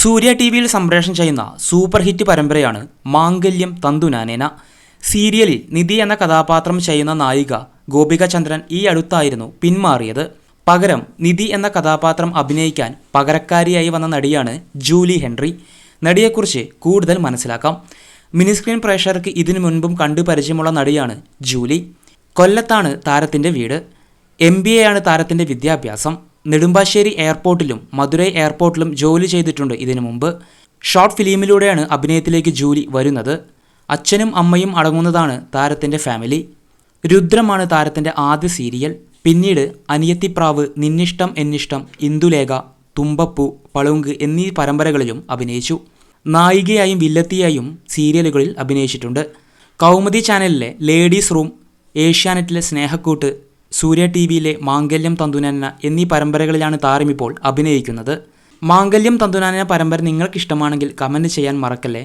സൂര്യ T വിയിൽ സംപ്രേഷണം ചെയ്യുന്ന സൂപ്പർ ഹിറ്റ് പരമ്പരയാണ് മാംഗല്യം തന്തുനാനേന. സീരിയലിൽ നിധി എന്ന കഥാപാത്രം ചെയ്യുന്ന നായിക ഗോപിക ചന്ദ്രൻ ഈ അടുത്തായിരുന്നു പിന്മാറിയത്. പകരം നിധി എന്ന കഥാപാത്രം അഭിനയിക്കാൻ പകരക്കാരിയായി വന്ന നടിയാണ് ജൂലി ഹെൻറി. നടിയെക്കുറിച്ച് കൂടുതൽ മനസ്സിലാക്കാം. മിനിസ്ക്രീൻ പ്രേക്ഷകർക്ക് ഇതിനു മുൻപും കണ്ടു പരിചയമുള്ള നടിയാണ് ജൂലി. കൊല്ലത്താണ് താരത്തിന്റെ വീട്. എം ബി എ ആണ് താരത്തിന്റെ വിദ്യാഭ്യാസം. നെടുമ്പാശ്ശേരി എയർപോർട്ടിലും മധുരൈ എയർപോർട്ടിലും ജോലി ചെയ്തിട്ടുണ്ട്. ഇതിനു മുമ്പ് ഷോർട്ട് ഫിലിമിലൂടെയാണ് അഭിനയത്തിലേക്ക് ജൂലി വരുന്നത്. അച്ഛനും അമ്മയും അടങ്ങുന്നതാണ് താരത്തിന്റെ ഫാമിലി. രുദ്രമാണ് താരത്തിന്റെ ആദ്യ സീരിയൽ. പിന്നീട് അനിയത്തിപ്രാവ് നിന്നിഷ്ടം എന്നിഷ്ടം ഇന്ദുലേഖ തുമ്പപ്പൂ പളുങ്ക് എന്നീ പരമ്പരകളിലും അഭിനയിച്ചു. നായികയായും വില്ലത്തിയായും സീരിയലുകളിൽ അഭിനയിച്ചിട്ടുണ്ട്. കൗമുദി ചാനലിലെ ലേഡീസ് റൂം ഏഷ്യാനെറ്റിലെ സ്നേഹക്കൂട്ട് സൂര്യ ടി വിയിലെ മാംഗല്യം തന്തുനാന എന്നീ പരമ്പരകളിലാണ് താരമിപ്പോൾ അഭിനയിക്കുന്നത്. മാംഗല്യം തന്തുനാന പരമ്പര നിങ്ങൾക്കിഷ്ടമാണെങ്കിൽ കമന്റ് ചെയ്യാൻ മറക്കല്ലേ?